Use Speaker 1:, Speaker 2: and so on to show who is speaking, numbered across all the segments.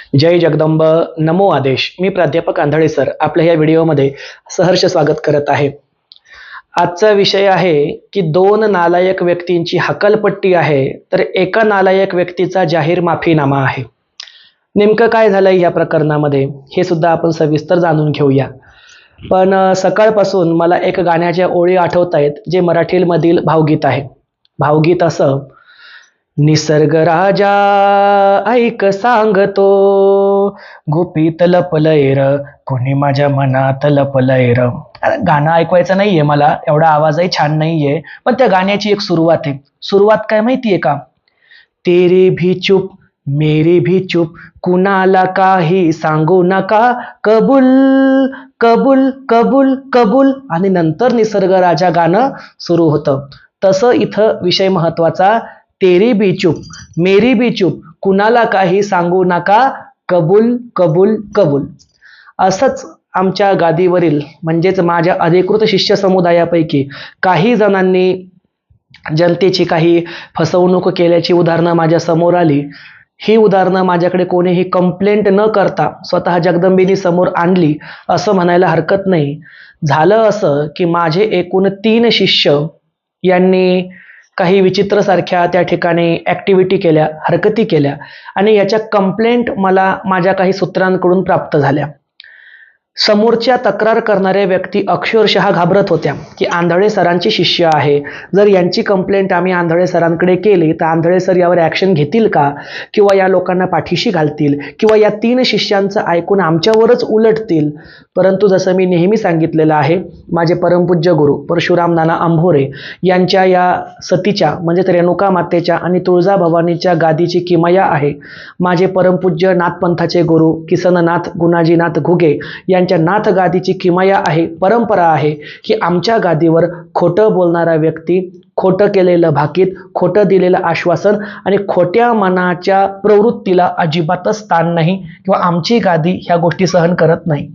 Speaker 1: जय जगदंब नमो आदेश. मी प्राध्यापक आंधळे सर. आपल्या या व्हिडिओमध्ये सहर्ष स्वागत करत आहे. आजचा विषय आहे की दोन नालायक व्यक्तींची हकलपट्टी आहे तर एका नालायक व्यक्तीचा जाहीर माफीनामा आहे. नेमकं काय झालंय या प्रकरणामध्ये हे सुद्धा आपण सविस्तर जाणून घेऊया. पण सकाळपासून मला एक गाण्याच्या ओळी आठवत आहेत जे मराठीमधील भावगीत आहे. भावगीत असं निसर्ग राजा ऐक सांगतो. गुपित लपलय र कोणी माझ्या मनात लपलय र. गाणं ऐकवायचं नाहीये मला एवढा आवाजही छान नाहीये पण त्या गाण्याची एक सुरुवात आहे. सुरुवात काय माहितीये का? तेरी भी चुप मेरी भी चुप कुणाला काही सांगू नका. कबूल कबूल कबूल कबूल. आणि नंतर निसर्ग राजा गाणं सुरू होतं. तसं इथं विषय महत्त्वाचा तेरी बी चूप मेरी बिचूप कुणाला काही सांगू नका कबूल कबूल कबूल. असंच आमच्या गादीवरील म्हणजेच माझ्या अधिकृत शिष्य समुदायापैकी काही जणांनी जनतेची काही फसवणूक केल्याची उदाहरणं माझ्यासमोर आली. ही उदाहरणं माझ्याकडे कोणीही कंप्लेंट न करता स्वतः जगदंबिनी समोर आणली असं म्हणायला हरकत नाही. झालं असं की माझे एकूण तीन शिष्य यांनी काही विचित्रसारख्या त्या ठिकाणी ॲक्टिव्हिटी केल्या हरकती केल्या आणि याच्या कंप्लेंट मला माझ्या काही सूत्रांकडून प्राप्त झाल्या. समोरच्या तक्रार करणाऱ्या व्यक्ती अक्षरशः घाबरत होत्या की आंधळे सरांची शिष्य आहे. जर यांची कंप्लेंट आम्ही आंधळे सरांकडे केली तर आंधळे सर यावर ॲक्शन घेतील का? किंवा या लोकांना पाठीशी घालतील? किंवा या तीन शिष्यांचं ऐकून आमच्यावरच उलटतील? परंतु जसं मी नेहमी सांगितलेलं आहे माझे परमपूज्य गुरु परशुराम नाना आंभोरे यांच्या या सतीच्या म्हणजेच रेणुका मातेच्या आणि तुळजाभवानीच्या गादीची किमया आहे. माझे परमपूज्य नाथपंथाचे गुरु किसननाथ गुणाजीनाथ घुगे या त्यांच्या नाथगादीची किमया आहे परंपरा आहे की आमच्या गादीवर खोटं बोलणारा व्यक्ती खोटं केलेलं भाकीत खोटं दिलेलं आश्वासन आणि खोट्या मनाच्या प्रवृत्तीला अजिबातच स्थान नाही किंवा आमची गादी ह्या गोष्टी सहन करत नाही.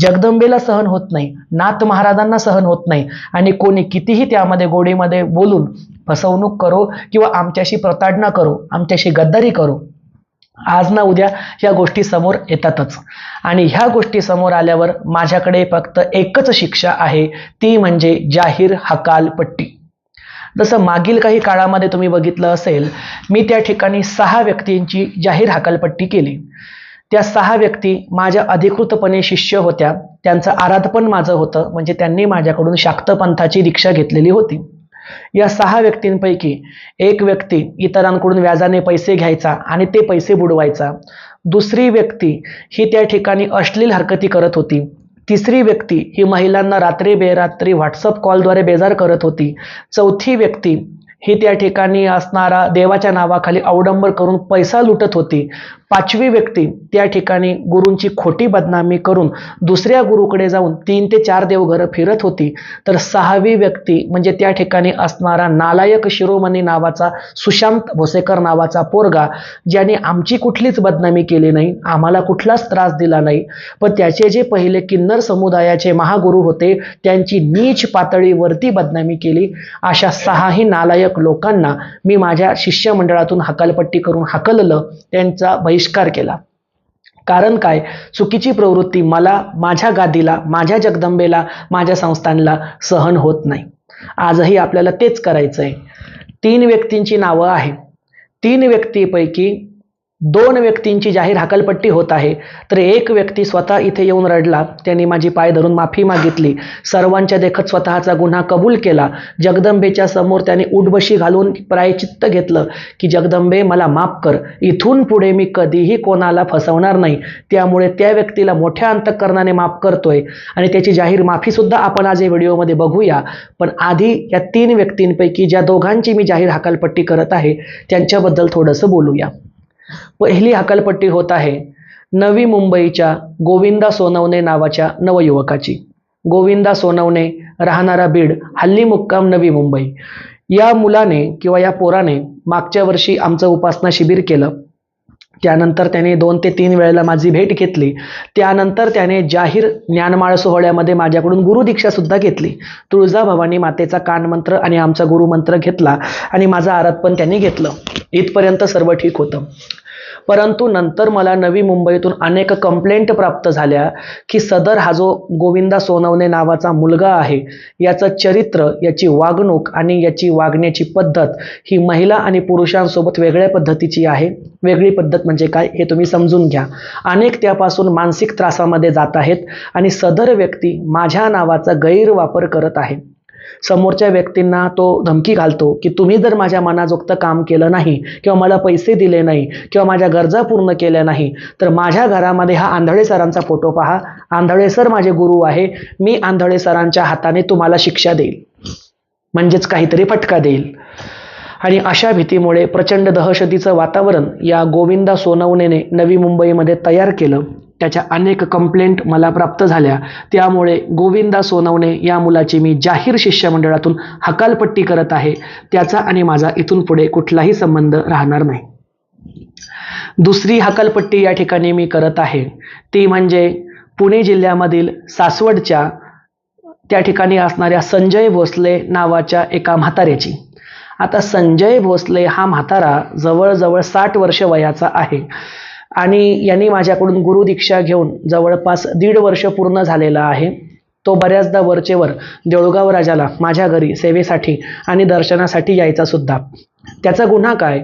Speaker 1: जगदंबेला सहन होत नाही नाथ महाराजांना सहन होत नाही आणि कोणी कितीही त्यामध्ये गोडीमध्ये बोलून फसवणूक करो किंवा आमच्याशी प्रताडणा करो आमच्याशी गद्दारी करो. आज ना उद्या या गोष्टी समोर येतातच. आणि ह्या गोष्टी समोर आल्यावर माझ्याकडे फक्त एकच शिक्षा आहे ती म्हणजे जाहीर हकालपट्टी जसं मागील काही काळामध्ये तुम्ही बघितलं असेल मी त्या ठिकाणी सहा व्यक्तींची जाहीर हकालपट्टी केली. त्या सहा व्यक्ती माझ्या अधिकृतपणे शिष्य होत्या त्यांचं आराधपण माझं होतं म्हणजे त्यांनी माझ्याकडून शाक्त पंथाची दीक्षा घेतलेली होती. या सहा व्यक्तींपैकी एक व्यक्ती इतरांकडून व्याजाने पैसे घ्यायचा आणि ते पैसे बुडवायचा. दुसरी व्यक्ती ही त्या ठिकाणी अश्लील हरकती करत होती. तिसरी व्यक्ती ही महिलांना रात्री बेरात्री व्हॉट्सअप कॉलद्वारे बेजार करत होती. चौथी व्यक्ती ही त्या ठिकाणी असणारा देवाच्या नावाखाली अवडंबर करून पैसा लुटत होती. पाचवी व्यक्ती त्या ठिकाणी गुरूंची खोटी बदनामी करून दुसऱ्या गुरुकडे जाऊन तीन ते चार देवघरं फिरत होती. तर सहावी व्यक्ती म्हणजे त्या ठिकाणी असणारा नालायक शिरोमणी नावाचा सुशांत भोसेकर नावाचा पोरगा ज्याने आमची कुठलीच बदनामी केली नाही आम्हाला कुठलाच त्रास दिला नाही. पण त्याचे जे पहिले किन्नर समुदायाचे महागुरू होते त्यांची नीच पातळीवरती बदनामी केली. अशा सहाही नालायक लोकांना मी माझ्या शिष्यमंडळातून हकालपट्टी करून हकललं त्यांचा बहिष्कार केला. कारण काय? चुकीची प्रवृत्ती मला माझ्या गादीला माझ्या जगदंबेला माझ्या संस्थांना सहन होत नाही. आजही आपल्याला तेच करायचं आहे तीन व्यक्तींची नावं आहे तीन व्यक्तीपैकी दोन व्यक्तींची जाहीर हाकलपट्टी होत आहे. तर एक व्यक्ती स्वतः इथे येऊन रडला. त्यांनी माझी पाय धरून माफी मागितली. सर्वांच्या देखत स्वतःचा गुन्हा कबूल केला. जगदंबेच्या समोर त्याने उठबशी घालून प्रायचित्त घेतलं की जगदंबे मला माफ कर. इथून पुढे मी कधीही कोणाला फसवणार नाही. त्यामुळे त्या व्यक्तीला मोठ्या अंतकरणाने माफ करतोय आणि त्याची जाहीर माफीसुद्धा आपण आज या व्हिडिओमध्ये बघूया. पण आधी या तीन व्यक्तींपैकी ज्या दोघांची मी जाहीर हकालपट्टी करत आहे त्यांच्याबद्दल थोडंसं बोलूया. पहिली हकालपट्टी होत आहे नवी मुंबईच्या गोविंदा सोनवणे नावाच्या नवयुवकाची. गोविंदा सोनवणे राहणारा बीड हल्ली मुक्काम नवी मुंबई. या मुलाने किंवा या पोराने मागच्या वर्षी आमचं उपासना शिबिर केलं. त्यानंतर त्याने दोन ते तीन वेळेला माझी भेट घेतली. त्यानंतर त्याने जाहीर ज्ञानमाळ सोहळ्यामध्ये माझ्याकडून गुरुदीक्षासुद्धा घेतली. तुळजाभवानी मातेचा कानमंत्र आणि आमचा गुरुमंत्र घेतला आणि माझं आरत पण त्यांनी घेतलं. इथपर्यंत सर्व ठीक होतं. परंतु नंतर मला नवी मुंबईतून अनेक कंप्लेंट प्राप्त झाल्या की सदर हा जो गोविंदा सोनवणे नावाचा मुलगा आहे याचं चरित्र याची वागणूक आणि याची वागण्याची पद्धत ही महिला आणि पुरुषांसोबत वेगळ्या पद्धतीची आहे. वेगळी पद्धत म्हणजे काय हे तुम्ही समजून घ्या. अनेक त्यापासून मानसिक त्रासामध्ये जात आहेत आणि सदर व्यक्ती माझ्या नावाचा गैरवापर करत आहे. समोरच्या व्यक्तींना तो धमकी घालतो की तुम्ही जर माझ्या मनाजोगतं काम केलं नाही किंवा मला पैसे दिले नाही किंवा माझ्या गरजा पूर्ण केल्या नाही तर माझ्या घरामध्ये हा आंधळे सरांचा फोटो पहा. आंधळे सर माझे गुरु आहे. मी आंधळे सरांच्या हाताने तुम्हाला शिक्षा देईल. म्हणजेच काहीतरी फटका देईल. आणि अशा भीतीमुळे प्रचंड दहशतीचं वातावरण या गोविंदा सोनवणेने नवी मुंबईमध्ये तयार केलं. त्याच्या अनेक कंप्लेंट मला प्राप्त झाल्या. त्यामुळे गोविंदा सोनवणे या मुलाची मी जाहीर शिष्यमंडळातून हकालपट्टी करत आहे. त्याचा आणि माझा इथून पुढे कुठलाही संबंध राहणार नाही. दुसरी हकालपट्टी या ठिकाणी मी करत आहे. ती म्हणजे पुणे जिल्ह्यामधील सासवडच्या त्या ठिकाणी असणाऱ्या संजय भोसले नावाच्या एका म्हाताऱ्याची. आता संजय भोसले हा म्हातारा जवळजवळ साठ वर्ष वयाचा आहे. आणि यांनी माझ्याकडून गुरुदीक्षा घेऊन जवळपास दीड वर्ष पूर्ण झालेला आहे. तो बऱ्याचदा वरचेवर देऊळगाव राजाला माझ्या घरी सेवेसाठी आणि दर्शनासाठी यायचा सुद्धा. त्याचा गुन्हा काय?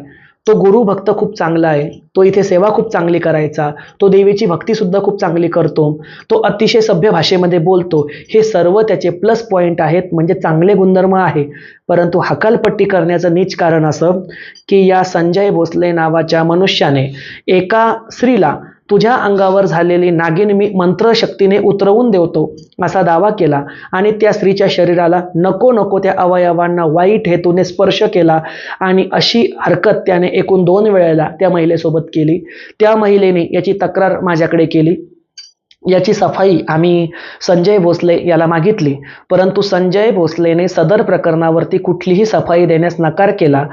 Speaker 1: तो गुरुभक्त खूप चांगला आहे. तो इथे सेवा खूप चांगली करायचा. तो देवीची भक्तीसुद्धा खूप चांगली करतो. तो अतिशय सभ्य भाषेमध्ये बोलतो. हे सर्व त्याचे प्लस पॉईंट आहेत म्हणजे चांगले गुणधर्म आहे. परंतु हकालपट्टी करण्याचं नीच कारण असं की या संजय भोसले नावाच्या मनुष्याने एका स्त्रीला तुझ्या अंगावर झालेली नागिन मी मंत्रशक्तीने उतरवून देवतो असा दावा केला. आणि त्या स्त्रीच्या शरीराला नको नको त्या अवयवांना वाईट हेतूने स्पर्श केला आणि अशी हरकत त्याने एकूण दोन वेळेला त्या महिलेसोबत केली. त्या महिलेने याची तक्रार माझ्याकडे केली. याची सफाई आम्ही संजय भोसले याला मागितली. परंतु संजय भोसलेने सदर प्रकरणावरती कुठलीही सफाई देण्यास नकार केला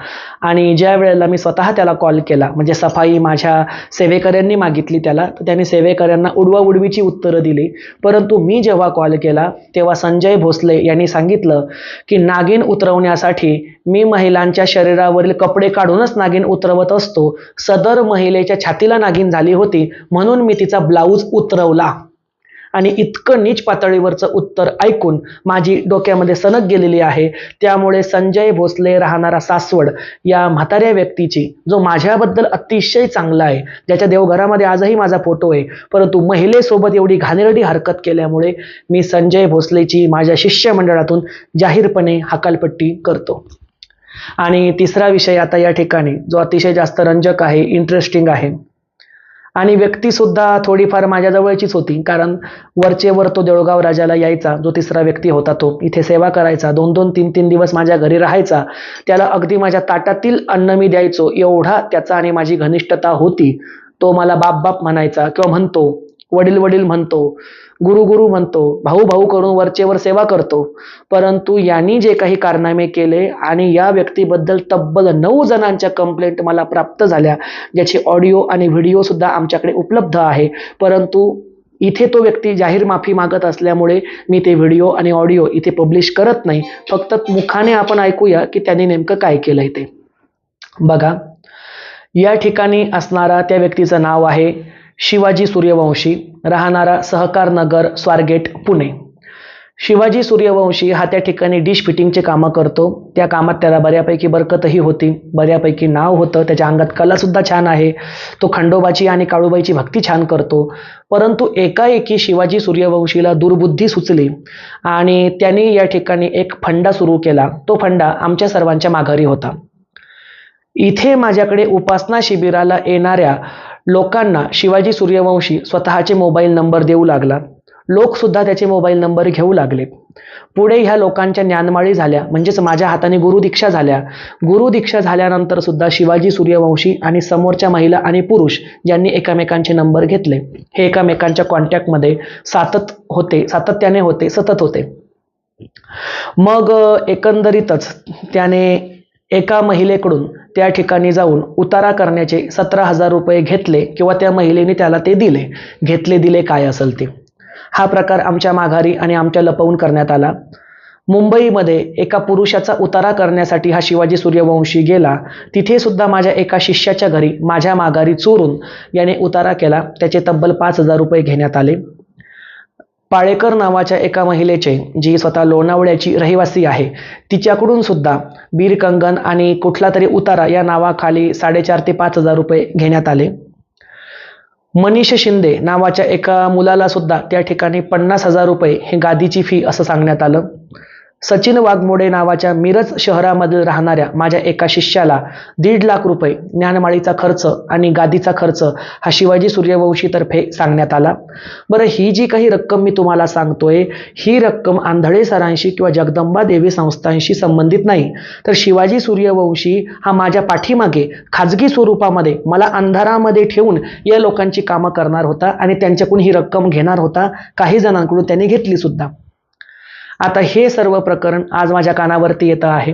Speaker 1: आणि ज्या वेळेला मी स्वतः त्याला कॉल केला म्हणजे सफाई माझ्या सेवेकऱ्यांनी मागितली त्याला तर त्यांनी सेवेकऱ्यांना उडवाउडवीची उत्तरं दिली. परंतु मी जेव्हा कॉल केला तेव्हा संजय भोसले यांनी सांगितलं की नागिन उतरवण्यासाठी मी महिलांच्या शरीरावरील कपडे काढूनच नागिन उतरवत असतो. सदर महिलेच्या छातीला नागिन झाली होती म्हणून मी तिचा ब्लाऊज उतरवला. आणि इतकं नीच पातळीवरचं उत्तर ऐकून माझी डोक्यामध्ये सनक गेलेली आहे. त्यामुळे संजय भोसले राहणारा सासवड या म्हाताऱ्या व्यक्तीची जो माझ्याबद्दल अतिशय चांगला आहे ज्याच्या देवघरामध्ये आजही माझा फोटो आहे परंतु महिलेसोबत एवढी घाणेरडी हरकत केल्यामुळे मी संजय भोसलेची माझ्या शिष्यमंडळातून जाहीरपणे हकालपट्टी करतो. आणि तिसरा विषय आता या ठिकाणी जो अतिशय जास्त रंजक आहे इंटरेस्टिंग आहे. आणि व्यक्तीसुद्धा थोडीफार माझ्याजवळचीच होती. कारण वरचे वर तो देऊळगाव राजाला यायचा. जो तिसरा व्यक्ती होता तो. इथे सेवा करायचा. दोन दोन तीन तीन दिवस माझ्या घरी राहायचा. त्याला अगदी माझ्या ताटातील अन्न मी द्यायचो. एवढा त्याचा आणि माझी घनिष्ठता होती. तो मला बाप बाप म्हणायचा किंवा म्हणतो वडील वडील म्हणतो गुरु गुरु म्हणतो भाऊ भाऊ करून वरचेवर सेवा करतो. परंतु यांनी जे काही कारनामे केले आणि या व्यक्तीबद्दल तब्बल नऊ जणांच्या कंप्लेंट मला प्राप्त झाल्या ज्याची ऑडिओ आणि व्हिडिओ सुद्धा आमच्याकडे उपलब्ध आहे. परंतु इथे तो व्यक्ती जाहीर माफी मागत असल्यामुळे मी ते व्हिडिओ आणि ऑडिओ इथे पब्लिश करत नाही. फक्त मुखाने आपण ऐकूया की त्यांनी नेमकं काय केलंय ते. बघा या ठिकाणी असणारा त्या व्यक्तीचं नाव आहे शिवाजी सूर्यवंशी राहणारा सहकार नगर स्वारगेट पुणे. शिवाजी सूर्यवंशी हा त्या ठिकाणी डिश फिटिंगचे कामं करतो. त्या कामात त्याला बऱ्यापैकी बरकतही होती. बऱ्यापैकी नाव होतं. त्याच्या अंगात कलासुद्धा छान आहे. तो खंडोबाची आणि काळूबाईची भक्ती छान करतो. परंतु एकाएकी शिवाजी सूर्यवंशीला दुर्बुद्धी सुचली आणि त्यांनी या ठिकाणी एक फंडा सुरू केला. तो फंडा आमच्या सर्वांच्या माघारी होता. इथे माझ्याकडे उपासना शिबिराला येणाऱ्या लोकांना शिवाजी सूर्यवंशी स्वतःचे मोबाईल नंबर देऊ लागला. लोकसुद्धा त्याचे मोबाईल नंबर घेऊ लागले. पुढे ह्या लोकांच्या ज्ञानमाळी झाल्या म्हणजेच माझ्या हाताने गुरुदीक्षा झाल्या. गुरुदीक्षा झाल्यानंतर सुद्धा शिवाजी सूर्यवंशी आणि समोरच्या महिला आणि पुरुष ज्यांनी एकामेकांचे नंबर घेतले हे एकामेकांच्या कॉन्टॅक्टमध्ये सातत होते सातत्याने होते सतत होते. मग एकंदरीतच त्याने एका महिलेकडून त्या ठिकाणी जाऊन उतारा करण्याचे सतरा हजार रुपये घेतले किंवा त्या महिलेने त्याला ते दिले. घेतले दिले काय असेल ते? हा प्रकार आमच्या माघारी आणि आमच्या लपवून करण्यात आला. मुंबईमध्ये एका पुरुषाचा उतारा करण्यासाठी हा शिवाजी सूर्यवंशी गेला. तिथे सुद्धा माझ्या एका शिष्याच्या घरी माझ्या माघारी चोरून याने उतारा केला. त्याचे तब्बल पाच हजार रुपये घेण्यात आले. पाळेकर नावाच्या एका महिलेचे जी स्वतः लोणावळ्याची रहिवासी आहे तिच्याकडून सुद्धा बीर कंगन आणि कुठला तरी उतारा या नावाखाली साडेचार ते पाच हजार रुपये घेण्यात आले. मनीष शिंदे नावाच्या एका मुलाला सुद्धा त्या ठिकाणी पन्नास हजार रुपये हे गादीची फी असं सांगण्यात आलं. सचिन वाघमोडे नावाच्या मिरज शहरामधील राहणाऱ्या माझ्या एका शिष्याला दीड लाख रुपये ज्ञानमाळीचा खर्च आणि गादीचा खर्च हा शिवाजी सूर्यवंशीतर्फे सांगण्यात आला. बरं ही जी काही रक्कम मी तुम्हाला सांगतोय ही रक्कम आंधळे सरांशी किंवा जगदंबा देवी संस्थांशी संबंधित नाही. तर शिवाजी सूर्यवंशी हा माझ्या पाठीमागे खाजगी स्वरूपामध्ये मला अंधारामध्ये ठेवून या लोकांची कामं करणार होता आणि त्यांच्याकडून ही रक्कम घेणार होता. काही जणांकडून त्यांनी घेतली सुद्धा. आता हे सर्व प्रकरण आज माझ्या कानावरती येतं आहे.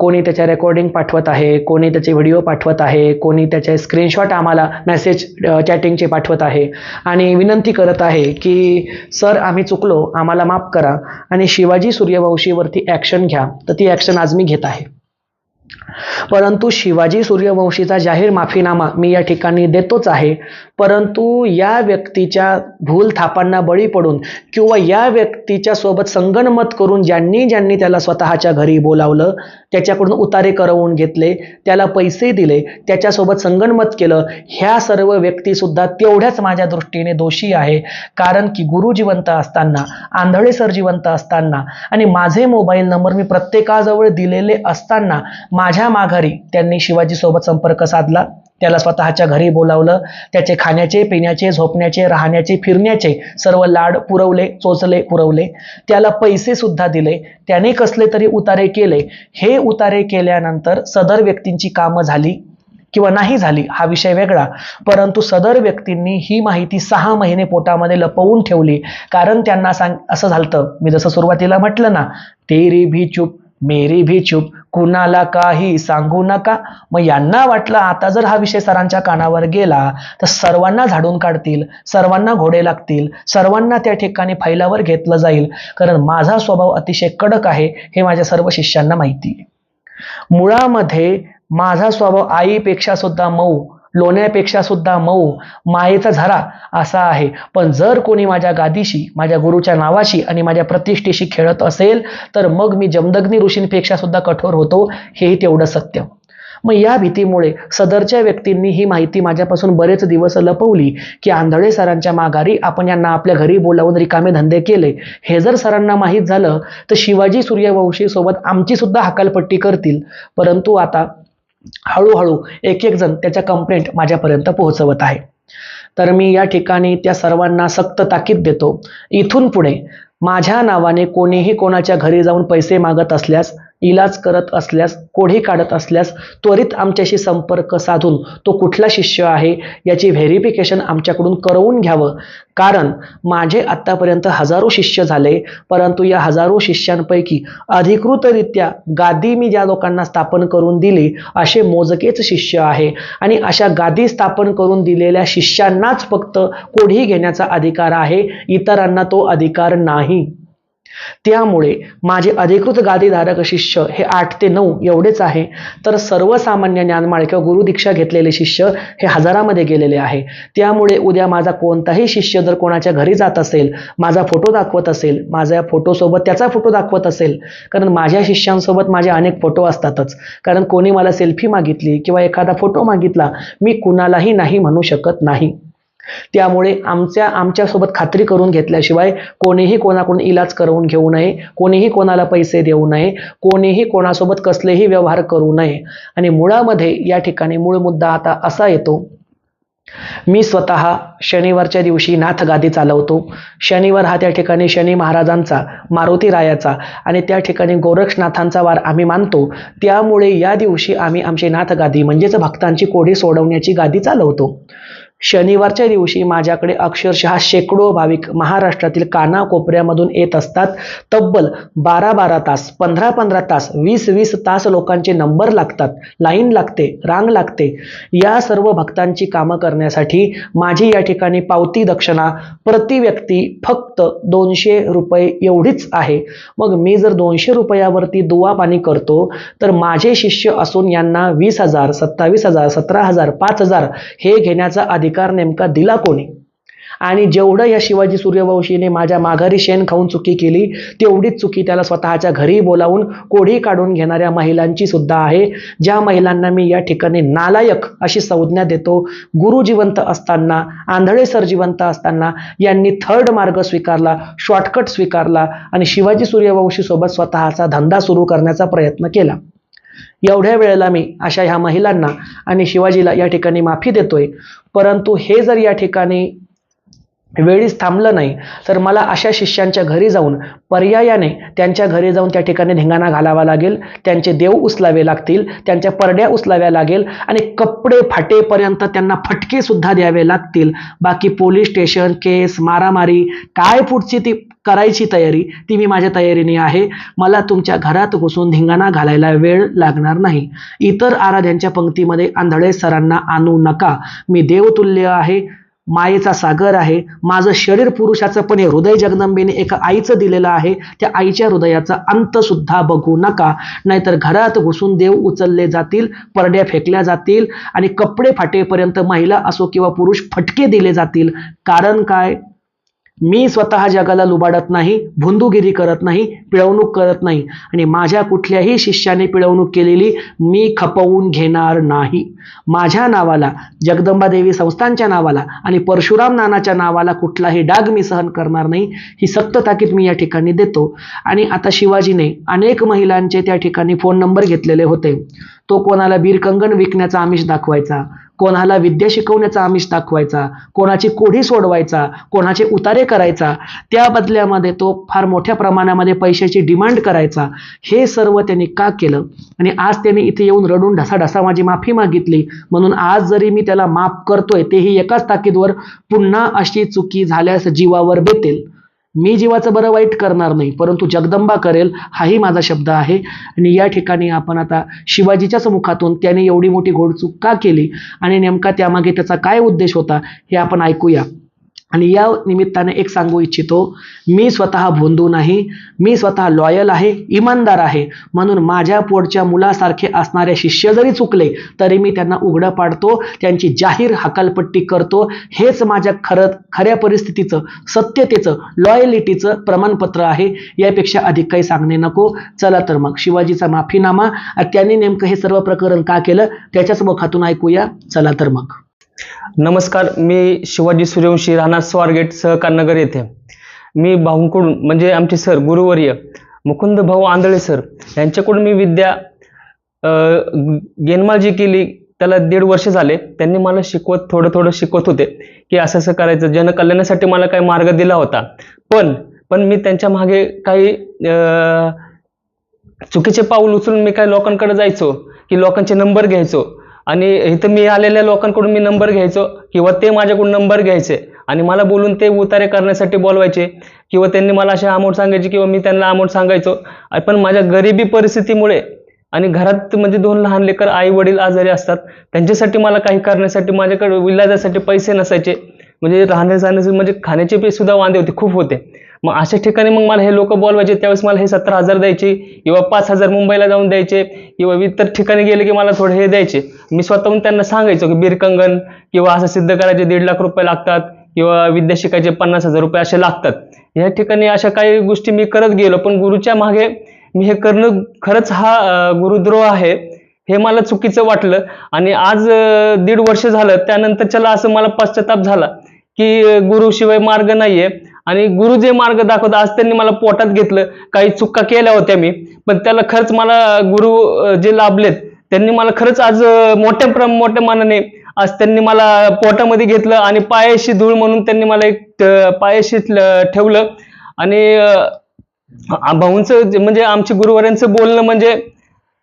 Speaker 1: कोणी त्याच्या रेकॉर्डिंग पाठवत आहे कोणी त्याचे व्हिडिओ पाठवत आहे कोणी त्याचे स्क्रीनशॉट आम्हाला मेसेज चॅटिंगचे पाठवत आहे. आणि विनंती करत आहे की सर आम्ही चुकलो आम्हाला माफ करा आणि शिवाजी सूर्यवंशीवरती ॲक्शन घ्या. तर ती ॲक्शन आज मी घेत आहे. परंतु शिवाजी सूर्यवंशीचा जाहीर माफीनामा मी या ठिकाणी देतोच आहे. परंतु या व्यक्तीच्या भूल थापांना बळी पडून किंवा या व्यक्तीच्या सोबत संगणमत करून ज्यांनी ज्यांनी त्याला स्वतःच्या घरी बोलावलं त्याच्याकडून उतारे करवून घेतले त्याला पैसे दिले त्याच्यासोबत संगणमत केलं ह्या सर्व व्यक्तीसुद्धा तेवढ्याच माझ्या दृष्टीने दोषी आहे. कारण की गुरु जिवंत असताना आंधळे सर जिवंत असताना आणि माझे मोबाईल नंबर मी प्रत्येकाजवळ दिलेले असताना माझ्या माघारी त्यांनी शिवाजीसोबत संपर्क साधला. त्याला स्वतःच्या घरी बोलावलं. त्याचे खाण्याचे पिण्याचे झोपण्याचे राहण्याचे फिरण्याचे सर्व लाड पुरवले चोचले पुरवले. त्याला पैसे सुद्धा दिले. त्याने कसले तरी उतारे केले. हे उतारे केल्यानंतर सदर व्यक्तींची कामं झाली किंवा नाही झाली हा विषय वेगळा. परंतु सदर व्यक्तींनी ही माहिती सहा महिने पोटामध्ये लपवून ठेवली. कारण त्यांना सांग असं झालं मी जसं सुरुवातीला म्हटलं ना तेरी भी चूप मेरी भी चूप. कुणाला काही सांगू नका. मग यांना वाटलं आता जर हा विषय सरांच्या कानावर गेला तर सर्वांना झाडून काढतील सर्वांना घोडे लागतील सर्वांना त्या ठिकाणी फैलावर घेतलं जाईल. कारण माझा स्वभाव अतिशय कडक आहे हे माझ्या सर्व शिष्यांना माहिती आहे. मुळामध्ये माझा स्वभाव आईपेक्षा सुद्धा मऊ लोण्यापेक्षा सुद्धा मऊ मायेचा झरा असा आहे. पण जर कोणी माझ्या गादीशी माझ्या गुरुच्या नावाशी आणि माझ्या प्रतिष्ठेशी खेळत असेल तर मग मी जमदग्नी ऋषींपेक्षा सुद्धा कठोर होतो हेही तेवढं सत्य. मग या भीतीमुळे सदरच्या व्यक्तींनी ही माहिती माझ्यापासून बरेच दिवस लपवली की आंधळे सरांच्या माघारी आपण यांना आपल्या घरी बोलावून रिकामे धंदे केले. हे जर सरांना माहीत झालं तर शिवाजी सूर्यवंशी सोबत आमची सुद्धा हकालपट्टी करतील. परंतु आता हळूहळू एक एक जण त्याच्या कंप्लेंट माझ्यापर्यंत पोहोचवत आहे. तर मी या ठिकाणी त्या सर्वांना सक्त ताकीद देतो. इथून पुढे माझ्या नावाने कोणीही कोणाच्या घरी जाऊन पैसे मागत असल्यास इलाज करत असल्यास कोढी काढत असल्यास त्वरित आमच्याशी संपर्क साधून तो कुठला शिष्य आहे याची व्हेरिफिकेशन आमच्याकडून करवून घ्यावं. कारण माझे आत्तापर्यंत हजारो शिष्य झाले परंतु या हजारो शिष्यांपैकी अधिकृतरित्या गादी मी ज्या लोकांना स्थापन करून दिली असे मोजकेच शिष्य आहे. आणि अशा गादी स्थापन करून दिलेल्या शिष्यांनाच फक्त कोढी घेण्याचा अधिकार आहे इतरांना तो अधिकार नाही. त्यामुळे माझे अधिकृत गादीधारक शिष्य हे आठ ते नऊ एवढेच आहे. तर सर्वसामान्य ज्ञानमाळ किंवा गुरुदीक्षा घेतलेले शिष्य हे हजारामध्ये गेलेले आहे. त्यामुळे उद्या माझा कोणताही शिष्य जर कोणाच्या घरी जात असेल माझा फोटो दाखवत असेल माझ्या फोटोसोबत त्याचा फोटो दाखवत असेल कारण माझ्या शिष्यांसोबत माझे अनेक फोटो असतातच. कारण कोणी मला सेल्फी मागितली किंवा एखादा फोटो मागितला मी कुणालाही नाही म्हणू शकत नाही. त्यामुळे आमच्या आमच्यासोबत खात्री करून घेतल्याशिवाय कोणीही कोणाकडून इलाज करवून घेऊ नये कोणीही कोणाला पैसे देऊ नये कोणीही कोणासोबत कसलेही व्यवहार करू नये. आणि मुळामध्ये या ठिकाणी मूळ मुद्दा आता असा येतो मी स्वतः शनिवारच्या दिवशी नाथगादी चालवतो. शनिवार हा त्या ठिकाणी शनी महाराजांचा मारुती रायाचा आणि त्या ठिकाणी गोरक्षनाथांचा वार आम्ही मानतो. त्यामुळे या दिवशी आम्ही आमची नाथगादी म्हणजेच भक्तांची कोढी सोडवण्याची गादी चालवतो. शनिवारच्या दिवशी माझ्याकडे अक्षरशः शेकडो भाविक महाराष्ट्रातील कानाकोपऱ्यामधून येत असतात. तब्बल बारा बारा तास पंधरा पंधरा तास वीस वीस तास लोकांचे नंबर लागतात. लाईन लागते रांग लागते. या सर्व भक्तांची कामं करण्यासाठी माझी या ठिकाणी पावती दक्षिणा प्रति व्यक्ती फक्त दोनशे रुपये एवढीच आहे. मग मी जर दोनशे रुपयावरती दुवा पाणी करतो तर माझे शिष्य असून यांना वीस हजार सत्तावीस हजार सतरा हजार पाच हजार हे घेण्याचा अधिकार नेमका दिला कोणी? आणि जेवढं या शिवाजी सूर्यवंशीने माझ्या माघारी शेण खाऊन चुकी केली तेवढीच चुकी त्याला स्वतःच्या घरी बोलावून कोढी काढून घेणाऱ्या महिलांची सुद्धा आहे ज्या महिलांना मी या ठिकाणी नालायक अशी संज्ञा देतो. गुरु जिवंत असताना आंधळे सर जिवंत असताना यांनी थर्ड मार्ग स्वीकारला शॉर्टकट स्वीकारला आणि शिवाजी सूर्यवंशी सोबत स्वतःचा धंदा सुरू करण्याचा प्रयत्न केला. एवढ्या वेळेला मी अशा ह्या महिलांना आणि शिवाजीला या ठिकाणी माफी देतोय. परंतु हे जर या ठिकाणी वेळीच थांबलं नाही तर मला अशा शिष्यांच्या घरी जाऊन पर्यायाने त्यांच्या घरी जाऊन त्या ठिकाणी धिंगाणा घालावा लागेल त्यांचे देव उचलावे लागतील त्यांच्या परड्या उचलाव्या लागेल आणि कपडे फाटेपर्यंत त्यांना फटके सुद्धा द्यावे लागतील. बाकी पोलीस स्टेशन केस मारामारी काय पुढची ती करायची तयारी ती मी माझ्या तयारीने आहे. मला तुमच्या घरात घुसून धिंगाणा घालायला वेळ लागणार नाही. इतर आराध्यांच्या पंक्तीमध्ये आंधळे सरांना आणू नका. मी देवतुल्य आहे मायेचा सागर आहे. माझं शरीर पुरुषाचं पण हे हृदय जगदंबेने एका आईचं दिलेलं आहे. त्या आईच्या हृदयाचा अंतसुद्धा बघू नका. नाहीतर घरात घुसून देव उचलले जातील परड्या फेकल्या जातील आणि कपडे फाटेपर्यंत महिला असो किंवा पुरुष फटके दिले जातील. कारण काय? मी स्वतः जगाला लुबाडत नाही भुंदूगिरी करत नाही पिळवणूक करत नाही आणि माझ्या कुठल्याही शिष्याने पिळवणूक केलेली मी खपवून घेणार नाही. माझ्या नावाला जगदंबा देवी संस्थांच्या नावाला आणि परशुराम नानाच्या नावाला कुठलाही डाग मी सहन करणार नाही ही सक्त ताकीद मी या ठिकाणी देतो. आणि आता शिवाजीने अनेक महिलांचे त्या ठिकाणी फोन नंबर घेतलेले होते. तो कोणाला बीरकंगण विकण्याचा आमिष दाखवायचा कोणाला विद्या शिकवण्याचा आमिष दाखवायचा कोणाची कोढी सोडवायचा कोणाचे उतारे करायचा त्या बदल्यामध्ये तो फार मोठ्या प्रमाणामध्ये पैशाची डिमांड करायचा. हे सर्व त्यांनी का केलं? आणि आज त्यांनी इथे येऊन रडून ढसाढसा माझी माफी मागितली. म्हणून आज जरी मी त्याला माफ करतोय तेही एकाच ताकीदवर पुन्हा अशी चुकी झाल्यास जीवावर बेतेल. मी जीवाचं बरं वाईट करणार नाही परंतु जगदंबा करेल हाही माझा शब्द आहे. आणि या ठिकाणी आपण आता शिवाजीच्या समुखातून त्याने एवढी मोठी घोडचूक का केली? आणि नेमका त्यामागे त्याचा काय उद्देश होता हे आपण ऐकूया. आणि या निमित्ताने एक सांगू इच्छितो मी स्वतः भोंदू नाही मी स्वतः लॉयल आहे इमानदार आहे. म्हणून माझ्या पोटच्या मुलासारखे असणारे शिष्य जरी चुकले तरी मी त्यांना उघडं पाडतो त्यांची जाहीर हकालपट्टी करतो. हेच माझ्या खरं खऱ्या परिस्थितीचं सत्यतेचं लॉयलिटीचं प्रमाणपत्र आहे. यापेक्षा अधिक काही सांगणे नको. चला तर मग शिवाजीचा माफीनामा. आणि त्यांनी नेमकं हे सर्व प्रकरण का केलं? त्याच्याच मुखातून ऐकूया. चला तर मग.
Speaker 2: नमस्कार मी शिवाजी सूर्यवंशी राहणार स्वारगेट सहकार नगर येथे. मी भाऊंकडून म्हणजे आमचे सर गुरुवर्य मुकुंद भाऊ आंधळे सर यांच्याकडून मी विद्या गेनमाल जी केली. त्याला दीड वर्ष झाले. त्यांनी मला शिकवत थोडं थोडं शिकवत होते की असं असं करायचं. जनकल्याणासाठी मला काही मार्ग दिला होता. पण पण मी त्यांच्या मागे काही चुकीचे पाऊल उचलून मी काही लोकांकडे जायचो की लोकांचे नंबर घ्यायचो. आणि इथं मी आलेल्या लोकांकडून मी नंबर घ्यायचो किंवा ते माझ्याकडून नंबर घ्यायचे आणि मला बोलून ते उतारे करण्यासाठी बोलवायचे किंवा त्यांनी मला असे अमाऊंट सांगायचे किंवा मी त्यांना अमाऊंट सांगायचो. पण माझ्या गरिबी परिस्थितीमुळे आणि घरात म्हणजे दोन लहान लेकर आई वडील आजारी असतात त्यांच्यासाठी मला काही करण्यासाठी माझ्याकडे इलाजासाठी पैसे नसायचे. म्हणजे राहण्या जाण्याचे म्हणजे खाण्याचे पे सुद्धा वांदे होते खूप होते. मग अशा ठिकाणी मग मला हे लोक बोलवायचे त्यावेळेस मला हे सतरा हजार द्यायचे किंवा पाच हजार मुंबईला जाऊन द्यायचे किंवा इतर ठिकाणी गेले की मला थोडे हे द्यायचे. मी स्वतःहून त्यांना सांगायचो की बीरकंगन किंवा असं सिद्ध करायचे दीड लाख रुपये लागतात किंवा विद्या शिकायचे पन्नास हजार रुपये असे लागतात. या ठिकाणी अशा काही गोष्टी मी करत गेलो पण गुरुच्या मागे मी हे करणं खरंच हा गुरुद्रोह आहे हे मला चुकीचं वाटलं. आणि आज दीड वर्ष झालं त्यानंतरच्याला असं मला पश्चाताप झाला की गुरुशिवाय मार्ग नाहीये. आणि गुरु जे मार्ग दाखवत आज त्यांनी मला पोटात घेतलं. काही चुका केल्या होत्या मी पण त्याला खरंच मला गुरु जे लाभलेत त्यांनी मला खरंच आज मोठ्या प्र मोठ्या मानाने आज त्यांनी मला पोटामध्ये घेतलं आणि पायाशी धूळ म्हणून त्यांनी मला एक पायाशी ठेवलं. आणि भाऊंचं जे- म्हणजे आमच्या गुरुवाऱ्यांचं बोलणं म्हणजे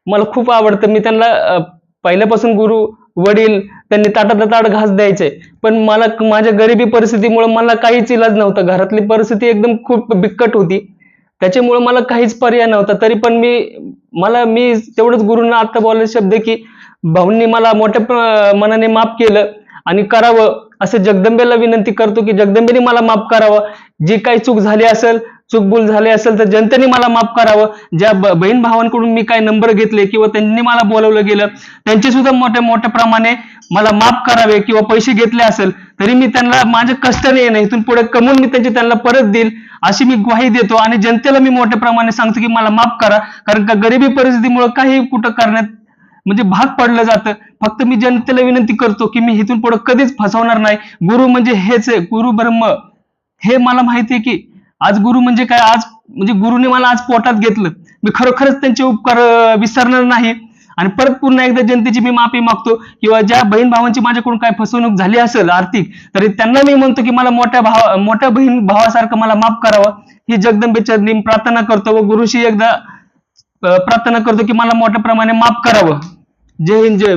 Speaker 2: मला खूप आवडतं. मी त्यांना पहिल्यापासून गुरु वडील त्यांनी ताटात ताट घास द्यायचे. पण मला माझ्या गरिबी परिस्थितीमुळे मला काहीच इलाज नव्हता. घरातली परिस्थिती एकदम खूप बिकट होती. त्याच्यामुळे मला काहीच पर्याय नव्हता. तरी पण मी मला मी तेवढंच गुरुंना आत्ता बोलले शब्द की भाऊंनी मला मोठ्या प्र- मनाने माफ केलं आणि करावं. असं जगदंबेला विनंती करतो की जगदंबेने मला माफ करावं. जी काही चूक झाली असेल चुकबुल झाले असेल तर जनतेने मला माफ करावं. ज्या बहीण भावांकडून मी काय नंबर घेतले किंवा त्यांनी मला बोलवलं गेलं त्यांचे सुद्धा मोठ्या मोठ्या प्रमाणे मला माफ करावे किंवा पैसे घेतले असेल तरी मी त्यांना माझ्या कष्टाने येणं इथून पुढे कमवून मी त्यांची त्यांना परत देईल अशी मी ग्वाही देतो. आणि जनतेला मी मोठ्या प्रमाणे सांगतो की मला माफ करा कारण का गरिबी परिस्थितीमुळे काही कुठं करण्यात म्हणजे भाग पडलं जातं. फक्त मी जनतेला विनंती करतो की मी इथून पुढे कधीच फसवणार नाही. गुरु म्हणजे हेच आहे. गुरु ब्रह्म. हे मला माहिती आहे की आज गुरु म्हणजे काय? आज म्हणजे गुरुने मला आज पोटात घेतलं. मी खरोखरच त्यांचे उपकार विसरणार नाही. आणि परत पुन्हा एकदा जनतेची मी माफी मागतो किंवा ज्या बहीण भावांची माझ्याकडून काय फसवणूक झाली असेल आर्थिक तरी त्यांना मी म्हणतो की मला मोठ्या भावा मोठ्या बहीण भावासारखं मला माफ करावं. ही जगदंबेच्या मी प्रार्थना करतो व गुरुशी एकदा प्रार्थना करतो की मला मोठ्या प्रमाणे माफ करावं. जय हिंद जय